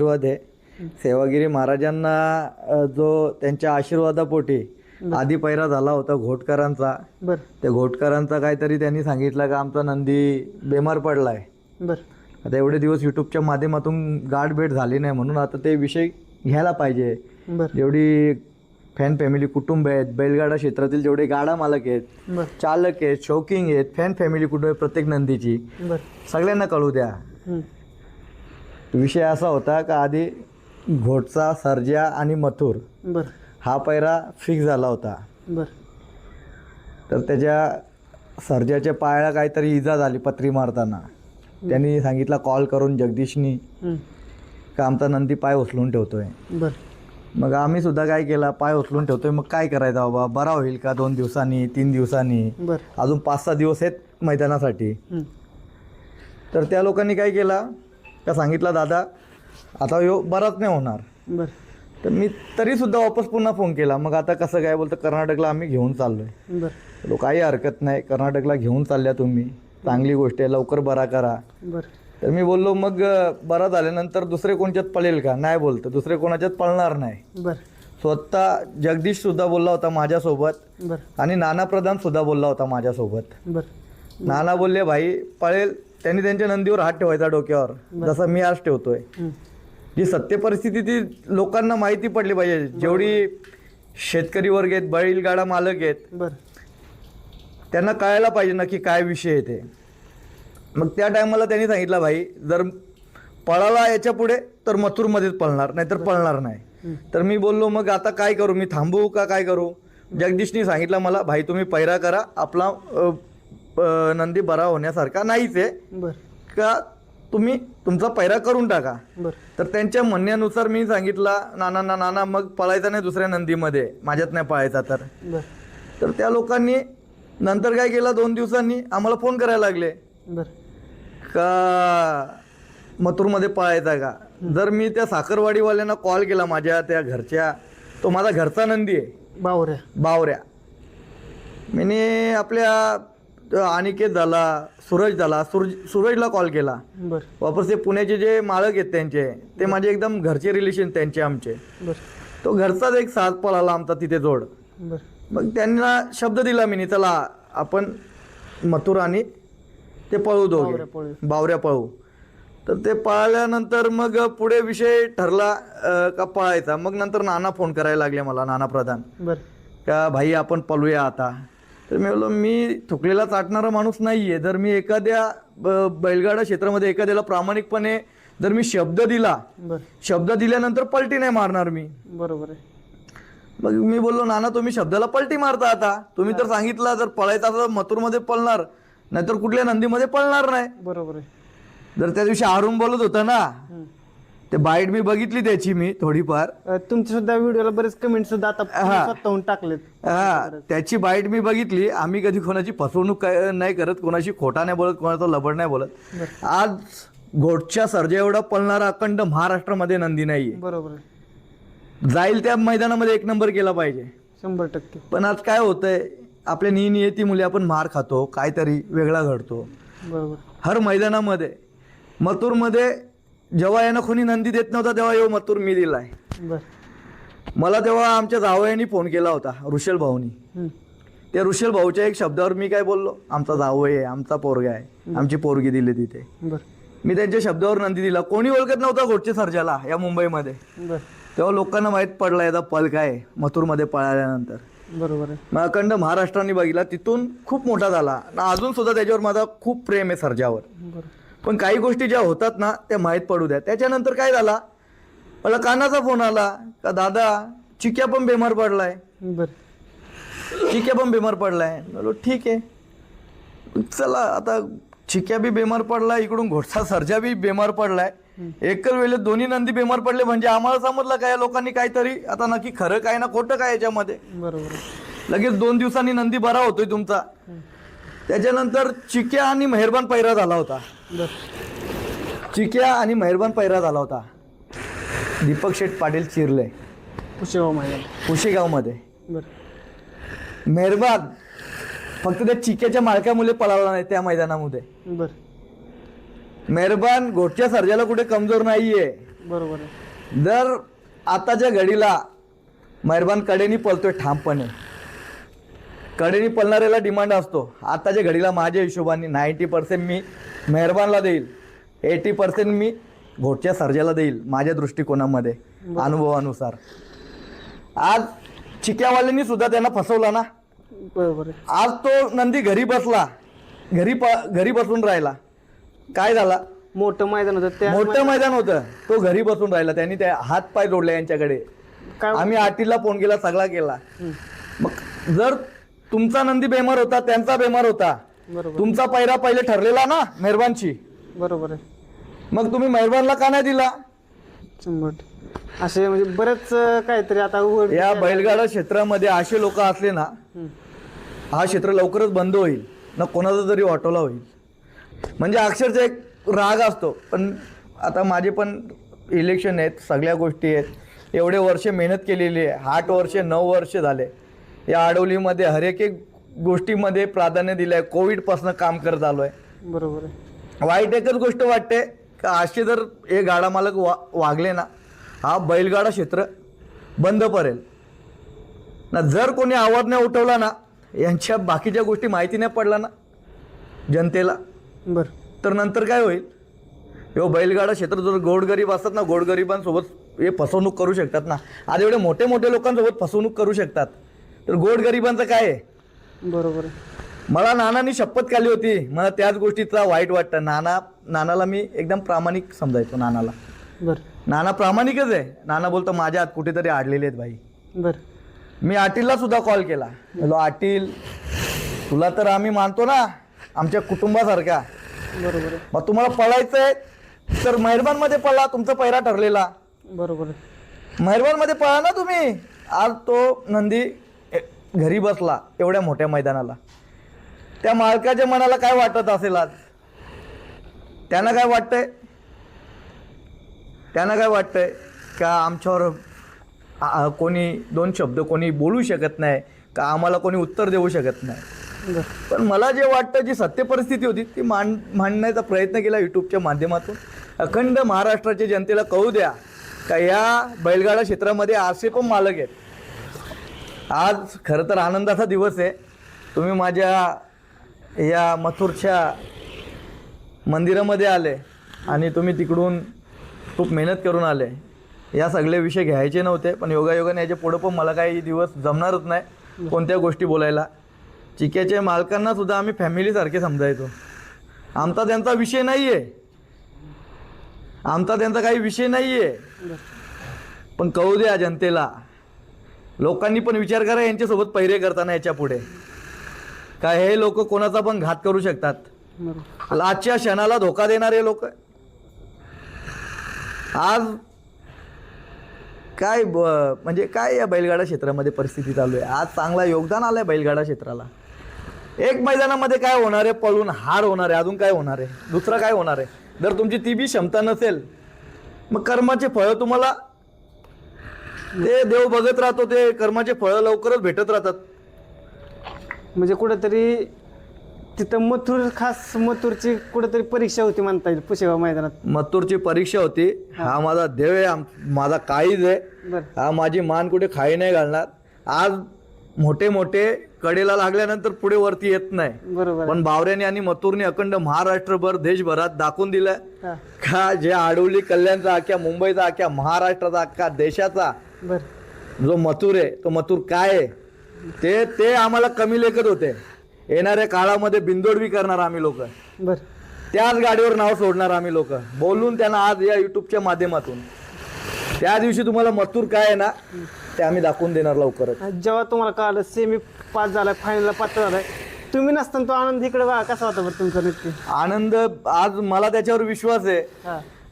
आशीर्वाद आहे. सेवागिरी महाराजांना जो त्यांच्या आशीर्वादापोटी आधी पैरा झाला होता घोटकरांचा बर. त्या घोटकरांचा काहीतरी त्यांनी सांगितलं का आमचा नंदी बेमार पडलाय. बर. आता एवढे दिवस युट्यूबच्या माध्यमातून गाठ भेट झाली नाही म्हणून आता ते विषय घ्यायला पाहिजे. जेवढी फॅन फॅमिली कुटुंब आहेत बैलगाडा क्षेत्रातील जेवढे गाडा मालक आहेत चालक आहेत शौकिंग आहेत फॅन फॅमिली कुटुंब प्रत्येक नंदीची. सगळ्यांना कळू द्या. विषय असा होता का आधी घोटचा सर्जा आणि मथुर बर. हा पैरा फिक्स झाला होता. बर. तर त्याच्या सर्जाच्या पायाला काहीतरी इजा झाली पत्री मारताना. त्यांनी सांगितला कॉल करून जगदीशनी. का आमचा नंदी पाय उचलून ठेवतोय? बर. मग आम्ही सुद्धा काय केला पाय उचलून ठेवतोय. मग काय करायचं बाबा बरा होईल का दोन दिवसांनी तीन दिवसांनी? बर. अजून पाच सहा दिवस आहेत मैदानासाठी. तर त्या लोकांनी काय केला का सांगितलं दादा आता यो बराच नाही होणार. बर. तर मी तरीसुद्धा वापस पुन्हा फोन केला. मग आता कसं काय बोलतं कर्नाटकला आम्ही घेऊन चाललोय. बर. लो काही हरकत नाही कर्नाटकला घेऊन चालल्या तुम्ही. चांगली गोष्ट आहे लवकर बरा करा. बर. तर मी बोललो मग अं, बरा झाल्यानंतर दुसरे कोणच्यात पळेल का? नाही बोलतं दुसरे कोणाच्यात पळणार नाही. बर. स्वतः जगदीश सुद्धा बोलला होता माझ्यासोबत. बर. आणि नाना प्रधान सुद्धा बोलला होता माझ्यासोबत. बर. नाना बोलले भाई पळेल. त्यांनी त्यांच्या नंदीवर हात ठेवायचा डोक्यावर. जसं मी आज ठेवतोय. जी सत्य परिस्थिती ती लोकांना माहिती पडली पाहिजे. जेवढी शेतकरी वर्ग आहेत बैलगाडा मालक आहेत त्यांना कळायला पाहिजे नक्की काय विषय आहे ते. मग त्या टायमाला त्यांनी सांगितलं भाई जर पळाला याच्यापुढे तर मथुरमध्येच पळणार नाहीतर पळणार नाही. तर मी बोललो मग आता काय करू? मी थांबू का? काय करू? जगदीशनी सांगितलं मला भाई तुम्ही पैरा करा. आपला अ, नंदी बरा होण्यासारखा नाहीच आहे. बर. का तुम्ही तुमचा पैरा करून टाका. बर. तर त्यांच्या म्हणण्यानुसार मी सांगितला नाना ना नाना मग पळायचा नाही दुसऱ्या नंदीमध्ये. माझ्यात नाही पळायचा तर. बर. तर त्या लोकांनी नंतर काय केलं? दोन दिवसांनी आम्हाला फोन करायला लागले. बर. का मथुरमध्ये पळायचा का? जर मी त्या साखरवाडीवाल्यांना कॉल केला माझ्या त्या घरच्या तो माझा घरचा नंदी आहे. बावऱ्या. बावऱ्या. मी आपल्या अनिकेत झाला सूरज झाला सूरज सूरजला कॉल केला. बर. वापस ते पुण्याचे जे मालक आहेत त्यांचे ते माझे एकदम घरचे रिलेशन त्यांचे आमचे. बर. तो घरचाच एक साथ पळाला आमचा तिथे जोड. बर. मग त्यांना शब्द दिला मी चला आपण मथुर आणि ते पळू दोघे. बावऱ्या पळू. बावऱ्या पळू. तर ते पळाल्यानंतर मग पुढे विषय ठरला अ, का पळायचा. मग नंतर नाना फोन करायला लागले मला नाना प्रधान. बर. का भाई आपण पळूया आता. तर मी बोललो मी थुकलेला चाटणारा माणूस नाहीये. जर मी एखाद्या बैलगाडा क्षेत्रामध्ये एखाद्याला प्रामाणिकपणे जर मी शब्द दिला शब्द दिल्यानंतर पलटी नाही मारणार मी. बरोबर आहे. मग मी बोललो नाना तुम्ही शब्दाला पलटी मारता आता. तुम्ही तर सांगितलं जर पळायचं असं मथुरमध्ये पळणार नाहीतर कुठल्या नंदीमध्ये पळणार नाही. बरोबर आहे. जर त्या दिवशी हारून बोलत होता ना. ते बाईट मी बघितली त्याची मी थोडीफार. तुमचे सुद्धा व्हिडिओला बरेच कमेंट सुद्धा आता हा. स्वतःहून टाकलेत. हा त्याची बाईट मी बघितली. आम्ही कधी कोणाची फसवणूक काय नाही करत. कोणाशी खोटा नाही बोलत कोणाचा लबड नाही बोलत. आज घोटच्या सर्जा एवढा पळणारा अखंड महाराष्ट्रामध्ये नंदी नाहीये. बरोबर आहे. जाईल त्या मैदानामध्ये एक नंबर केला पाहिजे. शंभर टक्के. पण आज काय होतंय आपल्या नियती मुले आपण मार खातो काहीतरी वेगळा घडतो. बरोबर. हर मैदानामध्ये मथुरमध्ये जेव्हा यानं कोणी नंदी देत नव्हता तेव्हा यो मथुर मी दिलाय. मला तेव्हा आमच्या जावयानी फोन केला होता ऋषल भाऊनी. त्या ऋषल भाऊच्या एक शब्दावर मी काय बोललो? आमचा जावय आहे आमचा पोरगा आहे आमची पोरगी दिली तिथे. मी त्यांच्या शब्दावर नंदी दिला. कोणी ओळखत नव्हता घोटचे सर्जाला या मुंबईमध्ये. तेव्हा लोकांना माहीत पडला याचा पल काय मथुरमध्ये पळाल्यानंतर. बरोबर मग अखंड महाराष्ट्राने बघितला तिथून खूप मोठा झाला. अजून सुद्धा त्याच्यावर माझा खूप प्रेम आहे सर्जावर. बरोबर पण काही गोष्टी ज्या होतात ना त्या माहीत पडू द्या. त्याच्यानंतर काय झाला? मला कानाचा फोन आला. का दादा चिक्या पण बेमार पडलाय. बर. चिक्या पण बेमार पडलाय. बोलो ठीक आहे. चला आता चिक्या बी बेमार पडलाय इकडून घोटसा सर्जा बी बेमार पडलाय. एकच वेळेत दोन्ही नंदी बेमार पडले म्हणजे आम्हाला समजलं काय या लोकांनी काहीतरी? आता नक्की खरं काय ना खोटं काय याच्यामध्ये? बरोबर लगेच दोन दिवसांनी नंदी बरा होतोय तुमचा. त्याच्यानंतर चिक्या आणि मेहरबान पैरा झाला होता. चिक्या आणि मेहरबान पैरा झाला होता. दीपक शेठ पाटील चिरले. पुशेगाव महिला कुशेगावमध्ये. बर. मेहरबान फक्त त्या चिक्याच्या मालकामुळे पळाला नाही त्या मैदानामध्ये. मेहरबान घोटच्या सर्जाला कुठे कमजोर नाहीये. बरोबर जर आताच्या घडीला मेहरबान कडेनी पळतोय ठामपणे. कडेनी पळणाऱ्याला डिमांड असतो. आताच्या घडीला माझ्या हिशोबाने नाईंटी पर्सेंट मी मेहरबानला देईल एटी पर्सेंट मी घोटच्या सर्जाला देईल माझ्या दृष्टिकोनामध्ये अनुभवानुसार. आज चिक्यावाल्यांनी सुद्धा त्यांना फसवला ना? बरोबर आज तो नंदी घरी बसला घरी प घरी बसून राहिला. काय झाला? मोठं मैदान होतं. त्या मोठं मैदान होतं. तो घरी बसून राहिला. त्यांनी त्या हात पाय जोडले यांच्याकडे. काय आम्ही आटीला फोन केला सगळा केला. मग जर तुमचा नंदी बेमार होता त्यांचा बेमार होता. बरोबर. तुमचा पैरा पहिले ठरलेला ना मेहरबानची? बरोबर आहे. मग तुम्ही मेहरबानला का नाही दिला? शंभर टक्के. असे म्हणजे बरेच अं, काहीतरी आता उघड या बैलगाडा क्षेत्रामध्ये असे लोक असले ना हं. हा क्षेत्र लवकरच बंद होईल. ना कोणाचा तरी ऑटोला होईल. म्हणजे अक्षरशः एक राग असतो. पण आता माझे पण इलेक्शन आहेत सगळ्या गोष्टी आहेत. एवढे वर्ष मेहनत केलेली आहे. आठ वर्ष नऊ वर्ष झाले. या आडवलीमध्ये हर एक एक गोष्टीमध्ये प्राधान्य दिलं आहे कोविडपासून काम करत आलो आहे बरोबर आहे. वाईट एकच गोष्ट वाटते का असे जर हे गाडा मालक वा वागले ना हा बैलगाडा क्षेत्र बंद पडेल. ना जर कोणी आवाज नाही उठवला ना यांच्या बाकीच्या गोष्टी माहिती नाही पडला ना जनतेला बरं. तर नंतर काय होईल? हे बैलगाडा क्षेत्र जर गोडगरीब असतात ना गोडगरिबांसोबत हे फसवणूक करू शकतात ना. आज एवढे मोठे मोठे लोकांसोबत फसवणूक करू शकतात. तर गोडगरिबांचं काय आहे? बरोबर. मला नानानी शपथ खाली होती. मला त्याच गोष्टीचा वाईट वाटतं. नाना नानाला मी एकदम प्रामाणिक समजायचो नानाला. बरं. नाना प्रामाणिकच आहे. नाना बोलतो माझ्या हात कुठेतरी आडलेले आहेत भाई. बरं. मी आटीलला सुद्धा कॉल केला. हॅलो आटील तुला तर आम्ही मानतो ना आमच्या कुटुंबासारखा बरोबर. आहे मग तुम्हाला पळायचं आहे तर मेहरबानमध्ये पळा तुमचा पैरा ठरलेला. बरोबर. आहे मेहरबानमध्ये पळा ना तुम्ही. आज तो नंदी घरी बसला एवढ्या मोठ्या मैदानाला. त्या मालकाच्या मनाला काय वाटत असेल आज? त्यांना काय वाटतंय? त्यांना काय वाटतंय? का आमच्यावर कोणी दोन शब्द कोणी बोलू शकत नाही का आम्हाला कोणी उत्तर देऊ शकत नाही? पण मला जे वाटतं जी सत्य परिस्थिती होती ती मांड मांडण्याचा प्रयत्न केला यूट्यूबच्या माध्यमातून. अखंड महाराष्ट्राच्या जनतेला कळू द्या का या बैलगाडा क्षेत्रामध्ये आरसे पण मालक आहेत. आज खरं तर आनंदाचा दिवस आहे. तुम्ही माझ्या या मथुरच्या मंदिरामध्ये आले आणि तुम्ही तिकडून खूप मेहनत करून आले. या सगळे विषय घ्यायचे नव्हते पण योगायोगाने याच्या पुढं पण मला काही दिवस जमणारच नाही कोणत्या गोष्टी बोलायला. चिक्याच्या मालकांना सुद्धा आम्ही फॅमिलीसारखे समजायचो. आमचा त्यांचा विषय नाही आहे आमचा त्यांचा काही विषय नाही आहे पण कळू द्या जनतेला. लोकांनी पण विचार करा यांच्यासोबत पैरे करताना याच्यापुढे. काय हे लोक कोणाचा पण घात करू शकतात? आजच्या क्षणाला धोका देणारे लोक आज काय ब- म्हणजे काय या बैलगाडा क्षेत्रामध्ये परिस्थिती चालू आहे? आज चांगला योगदान आलंय बैलगाडा क्षेत्राला. एक मैदानामध्ये काय होणार आहे? पळून हार होणार आहे. अजून काय होणार आहे? दुसरं काय होणार आहे? जर तुमची ती बी क्षमता नसेल मग कर्माचे फळं तुम्हाला ते देव बघत राहतो ते कर्माचे फळं लवकरच भेटत राहतात. म्हणजे कुठेतरी तिथं मथुर खास मथुरची कुठेतरी परीक्षा होती म्हणता येईल पुशेगाव मैदानात. मत्तूरची परीक्षा होती. हा. माझा देव आहे आम- माझा काळीज आहे. बरं. हा माझी मान कुठे खाई नाही घालणार. आज मोठे मोठे कडेला लागल्यानंतर पुढे वरती येत नाही. बरोबर. आहे. पण बावऱ्याने आणि मथुरने अखंड महाराष्ट्रभर देशभरात दाखवून दिलं हा. का जे आडवली कल्याणचा अख्ख्या मुंबईचा अख्ख्या महाराष्ट्राचा अख्ख्या देशाचा बरं. जो मथुर आहे तो मथुर काय आहे? ते ते आम्हाला कमी लेखत होते. येणाऱ्या काळामध्ये बिंदोडवी करणार आम्ही लोक. बरं. त्याच गाडीवर नाव सोडणार आम्ही लोक. बोलून त्यांना आज या युट्यूबच्या माध्यमातून. त्या दिवशी तुम्हाला मथुर काय आहे ना ते आम्ही दाखवून देणार लवकरच. जेव्हा तुम्हाला कळालं सेमी पास झालाय फायनलला पात्र झालाय तुम्ही नसताना तो आनंद इकडे कसा होता बरं तुमचा नक्की? आनंद आज मला त्याच्यावर विश्वास आहे.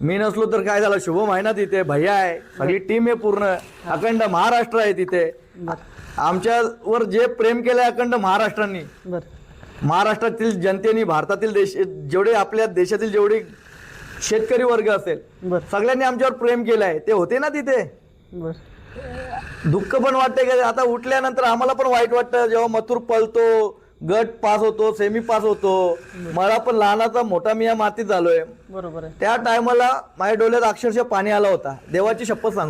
मी नसलो तर काय झालं? शुभम आहे ना तिथे भैया आहे सगळी टीम आहे पूर्ण. अखंड महाराष्ट्र आहे तिथे. आमच्यावर जे प्रेम केलंय अखंड महाराष्ट्रांनी महाराष्ट्रातील जनतेने भारतातील देश जेवढे आपल्या देशातील जेवढे शेतकरी वर्ग असेल सगळ्यांनी आमच्यावर प्रेम केलंय. ते होते ना तिथे? दुःख पण वाटतंय का? आता उठल्यानंतर आम्हाला पण वाईट वाटतं. जेव्हा मथुर पळतो गट पास होतो सेमी पास होतो. मला पण लहानाचा मोठा मी या मातीत झालोय. बरोबर आहे. त्या टायमाला माझ्या डोळ्यात अक्षरशः पाणी आला होता. देवाची शपथ सांगतो.